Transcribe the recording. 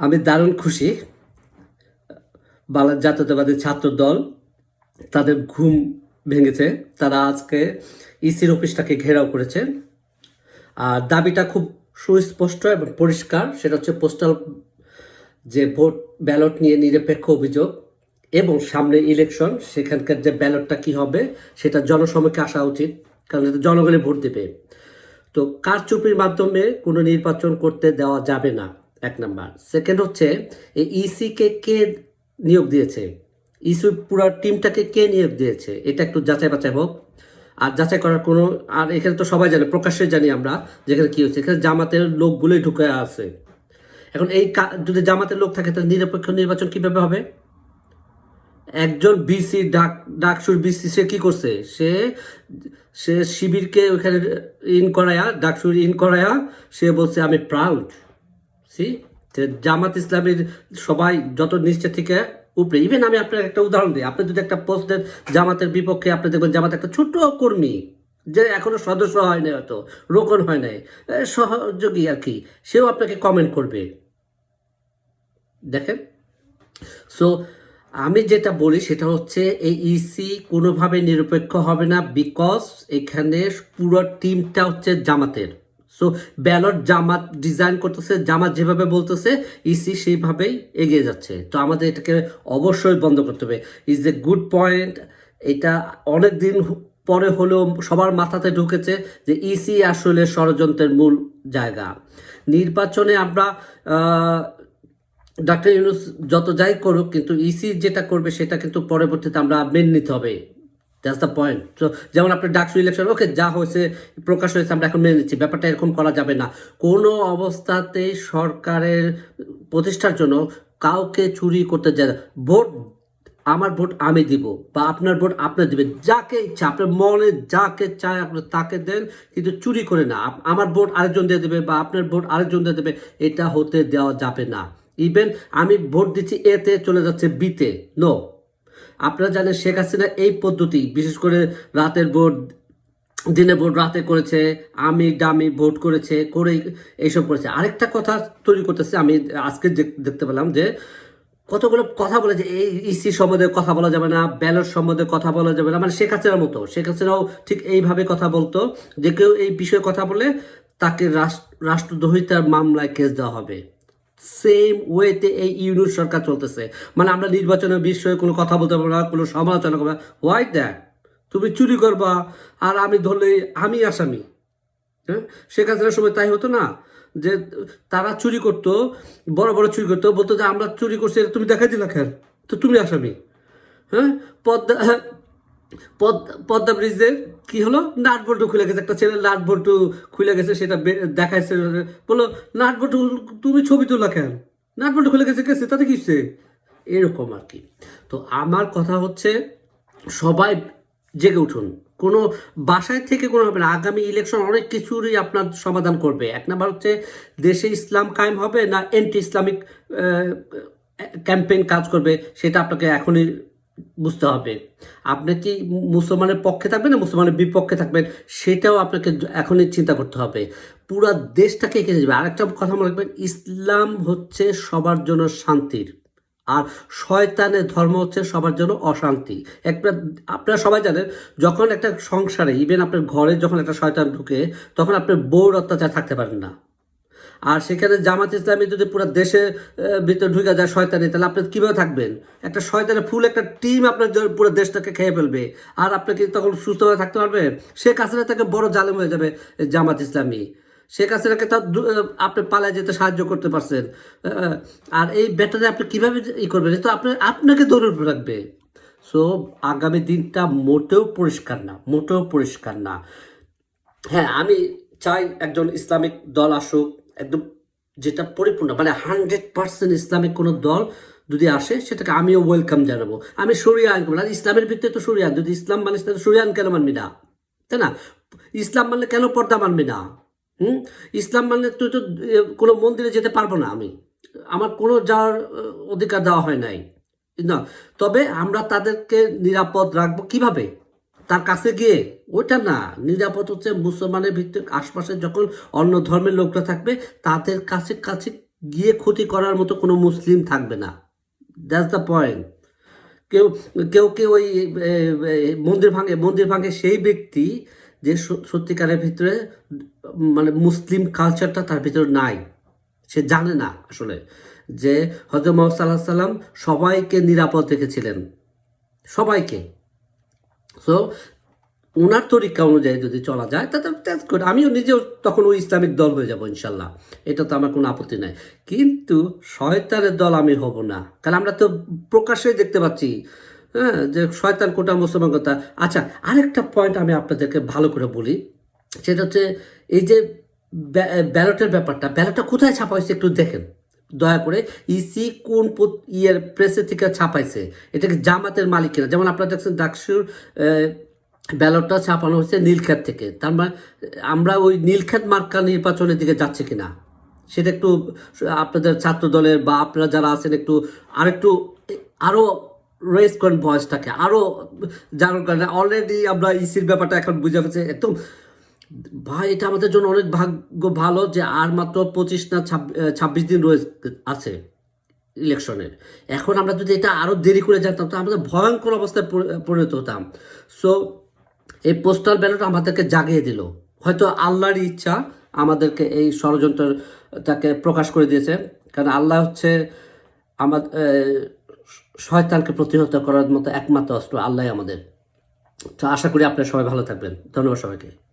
আমি দারুণ খুশি। বাংলার জাতীয়তাবাদী ছাত্র দল তাদের ঘুম ভেঙেছে। তারা আজকে ইসির অফিসটাকে ঘেরাও করেছে। আর দাবিটা খুব সুস্পষ্ট এবং পরিষ্কার, সেটা হচ্ছে পোস্টাল যে ভোট ব্যালট নিয়ে নিরপেক্ষ অভিযোগ এবং সামনে ইলেকশন, সেখানকার যে ব্যালটটা কি হবে, সেটা জনসমক্ষে আসা উচিত, কারণ এটা জনগণে ভোট দেবে। তো কারচুপির মাধ্যমে কোনো নির্বাচন করতে দেওয়া যাবে না। এক নাম্বার। সেকেন্ড হচ্ছে, এই ইসিকে কে নিয়োগ দিয়েছে? ইসি পুরো টিমটাকে কে নিয়োগ দিয়েছে? এটা একটু যাচাই বাছাই হোক। আর যাচাই করার কোনো, আর এখানে তো সবাই জানে, প্রকাশ্যে জানি আমরা যেখানে কি হচ্ছে এখানে জামাতের লোকগুলোই ঢুকে আছে। এখন এই যদি জামাতের লোক থাকে, তাহলে নিরপেক্ষ নির্বাচন কীভাবে হবে? একজন বিসি ডাক, ডাকসুর বিসি সে কি করছে? সে সে শিবিরকে ওখানে ইন করায়া, ডাকসুর ইন করায়া, সে বলছে, আমি প্রাউড সি? জামাত ইসলামের সবাই যত নিচে থেকে উপরে ইভেন আমি আপনার একটা উদাহরণ দিই। আপনি যদি একটা পোস্ট দেন জামাতের বিপক্ষে, আপনি দেখবেন জামাত একটা ছোট্ট কর্মী, যে এখনও সদস্য হয় নাই হয়তো, রোকন হয় নাই সহযোগী আর কি, সেও আপনাকে কমেন্ট করবে। দেখেন? সো আমি যেটা বলি সেটা হচ্ছে এই ইসি কোনোভাবে নিরপেক্ষ হবে না বিকজ এখানে পুরো টিমটা হচ্ছে জামাতের। সো ব্যালট জামাত ডিজাইন করতেছে জামাত যেভাবে বলতেছে ইসি সেইভাবেই এগিয়ে যাচ্ছে। তো আমাদের এটাকে অবশ্যই বন্ধ করতে হবে। ইজ এ গুড পয়েন্ট এটা অনেক দিন পরে হলেও সবার মাথাতে ঢুকেছে যে ইসি আসলে ষড়যন্ত্রের মূল জায়গা। নির্বাচনে আমরা ডাক্তার ইউনুস যত যাই করুক, কিন্তু ইসি যেটা করবে সেটা কিন্তু পরবর্তীতে আমরা মেনে নিতে হবে। দ্যাটস দ্য পয়েন্ট তো যেমন আপনার ডাকসু ইলেকশন ওকে যা হয়েছে, প্রকাশ হয়েছে, আমরা এখন মেনে নিচ্ছি, ব্যাপারটা এরকম করা যাবে না। কোনো অবস্থাতেই সরকারের প্রতিষ্ঠার জন্য কাউকে চুরি করতে যায়। ভোট, আমার ভোট আমি দিব, বা আপনার ভোট আপনার দিবেন, যাকে ইচ্ছা, আপনার মনে যাকে চায়, আপনি তাকে দেন, কিন্তু চুরি করে না। আমার ভোট আরেকজন দিয়ে দেবে, বা আপনার ভোট আরেকজন দিয়ে দেবে, এটা হতে দেওয়া যাবে না। ইভেন আমি ভোট দিচ্ছি, এতে চলে যাচ্ছে, বিতে নো আপনারা জানেন শেখ হাসিনা এই পদ্ধতি, বিশেষ করে রাতের ভোট দিনে ভোট রাতে করেছে, আমি ডামি ভোট করেছে করে এইসব করেছে। আরেকটা কথা তৈরি করতেছে, আমি আজকে দেখ- দেখতে পেলাম যে কতগুলো কথা বলে যে এই ইসি সম্বন্ধে কথা বলা যাবে না, ব্যালট সম্বন্ধে কথা বলা যাবে না মানে শেখ হাসিনার মতো। শেখ হাসিনাও ঠিক এইভাবে কথা বলতো যে কেউ এই বিষয়ে কথা বলে তাকে রাষ্ট্র রাষ্ট্রদ্রোহিতার মামলায় কেস দেওয়া হবে। সেম ওয়েতে এই ইউনিট সরকার চলতেছে। মানে আমরা নির্বাচনের বিষয়ে কোনো কথা বলতে পারব না, কোনো সমালোচনা করব হোয়াই দ্যাট তুমি চুরি করবা, আর আমি ধরলে আমি আসামি। হ্যাঁ? হাসিনার সময় তাই হতো না, যে তারা চুরি করতো, বড় বড় চুরি করতো, বলতো যে আমরা চুরি করছি তুমি দেখাই দিলা খেল তো তুমি আসামি। হ্যাঁ? পদ্মা পদ- পদ্মা ব্রিজে কি হলো? নাট খুলে গেছে। একটা ছেলে নাট খুলে গেছে, সেটা দেখাইছে। বলল নাট তুমি ছবি তোলা কেন? নাট খুলে গেছে গেছে তাতে কি এরকম আর কি। তো আমার কথা হচ্ছে, সবাই জেগে উঠুন। কোনো বাসায় থেকে কোনো হবে না। আগামী ইলেকশন অনেক কিছুরই আপনার সমাধান করবে। এক নাম্বার হচ্ছে, দেশে ইসলাম কায়েম হবে না এন্টি ইসলামিক ক্যাম্পেইন কাজ করবে, সেটা আপনাকে এখনই বুঝতে হবে। আপনি কি মুসলমানের পক্ষে থাকবেন না মুসলমানের বিপক্ষে থাকবেন? সেটাও আপনাকে এখনই চিন্তা করতে হবে। পুরা দেশটাকে এগিয়ে যাবে। আরেকটা কথা মনে রাখবেন, ইসলাম হচ্ছে সবার জন্য শান্তির আর শয়তানের ধর্ম হচ্ছে সবার জন্য অশান্তি। একটা আপনারা সবাই জানেন, যখন একটা সংসারে ইভেন আপনার ঘরে যখন একটা শয়তান ঢুকে, তখন আপনার বউর অত্যাচার থাকতে পারেন না। আর সেখানে জামাত ইসলামী যদি পুরো দেশে ভিতরে ঢুকে যায় শয়তানি, তাহলে আপনি কীভাবে থাকবেন? একটা শয়তানের ফুল একটা টিম আপনার পুরো দেশটাকে খেয়ে ফেলবে। আর আপনি কি তখন সুস্থভাবে থাকতে পারবে শেখ হাসিনা থেকে বড় জালেম হয়ে যাবে জামাত ইসলামী। শেখ হাসিনাকে তার আপনি পালায় যেতে সাহায্য করতে পারছেন। আর এই ব্যাটারে আপনি কীভাবে ই করবেন? তো আপনি, আপনাকে দৌড়ে রাখবে। সো আগামী দিনটা মোটেও পরিষ্কার না, মোটেও পরিষ্কার না। হ্যাঁ আমি চাই একজন ইসলামিক দল আসুক একদম যেটা পরিপূর্ণ মানে হান্ড্রেড পার্সেন্ট ইসলামিক কোনো দল যদি আসে, সেটাকে আমিও ওয়েলকাম জানাব। আমি সরিয়া আইন করব ইসলামের ভিত্তিতে তো সরিয়া যদি ইসলাম মানিস তাহলে সরিয়া কেন মানবি না? তাই না? ইসলাম মানলে কেন পর্দা মানবি না? হুম? ইসলাম মানলে তুই তো কোনো মন্দিরে যেতে পারব না আমি। আমার কোনো যাওয়ার, অধিকার দেওয়া হয় নাই। না, তবে আমরা তাদেরকে নিরাপদ রাখব। কীভাবে? তার কাছে গিয়ে, ওইটা না, নিরাপদ হচ্ছে মুসলমানের ভিত্তিক আশপাশে যখন অন্য ধর্মের লোকরা থাকবে, তাদের কাছে কাছে গিয়ে ক্ষতি করার মতো কোনো মুসলিম থাকবে না। দ্যাটস দ্য পয়েন্ট কেউ কেউ কেউ ওই মন্দির ভাঙে মন্দির ভাঙে সেই ব্যক্তি যে সত্যিকারের ভিতরে মানে মুসলিম কালচারটা তার ভিতরে নাই। সে জানে না আসলে যে হজরত মোহাম্মদ সাল্লাহ সাল্লাম সবাইকে নিরাপদ রেখেছিলেন। সবাইকে। সো ওনার তরিকা অনুযায়ী যদি চলা যায়, তাতে good. আমিও নিজেও তখন ওই ইসলামিক দল হয়ে যাব ইনশাল্লাহ। এটা তো আমার কোনো আপত্তি নাই। কিন্তু শয়তানের দল আমি হব না। কারণ আমরা তো প্রকাশ্যেই দেখতে পাচ্ছি হ্যাঁ যে শয়তান কোটা মুসলমান কথা আচ্ছা আরেকটা পয়েন্ট আমি আপনাদেরকে ভালো করে বলি। সেটা হচ্ছে এই যে ব্যালটের ব্যাপারটা। ব্যালটটা কোথায় ছাপা হয়েছে একটু দেখেন। দয়া করে ইসি কোন ইয়ের প্রেসে থেকে ছাপাইছে? এটাকে জামাতের মালিক কিনা যেমন আপনারা দেখছেন ডাকসুর ব্যালটটা ছাপানো হচ্ছে নীলক্ষেত থেকে। তার মানে আমরা ওই নীলক্ষেত মার্কা নির্বাচনের দিকে যাচ্ছে কিনা? সেটা একটু, আপনাদের ছাত্র দলের বা আপনারা যারা আছেন একটু, আরেকটু আরও রেস করেন ভয়েসটাকে আরও জানার কারণে অলরেডি আমরা ইসির ব্যাপারটা এখন বুঝে ফেলছি। একদম ভাই, এটা আমাদের জন্য অনেক ভাগ্য ভালো যে আর মাত্র পঁচিশ না ছাব্বিশ দিন রয়ে আছে ইলেকশনের। এখন আমরা যদি এটা আরও দেরি করে যেতাম তো আমাদের ভয়ঙ্কর অবস্থায় পরিণত হতাম। সো এই পোস্টাল ব্যালট আমাদেরকে জাগিয়ে দিল। হয়তো আল্লাহর ইচ্ছা আমাদেরকে এই ষড়যন্ত্রটাকে প্রকাশ করে দিয়েছে, কারণ আল্লাহ হচ্ছে আমার শয়তানকে প্রতিহত করার মতো একমাত্র অস্ত্র আল্লাহ আমাদের। তো আশা করি আপনারা সবাই ভালো থাকবেন। ধন্যবাদ সবাইকে।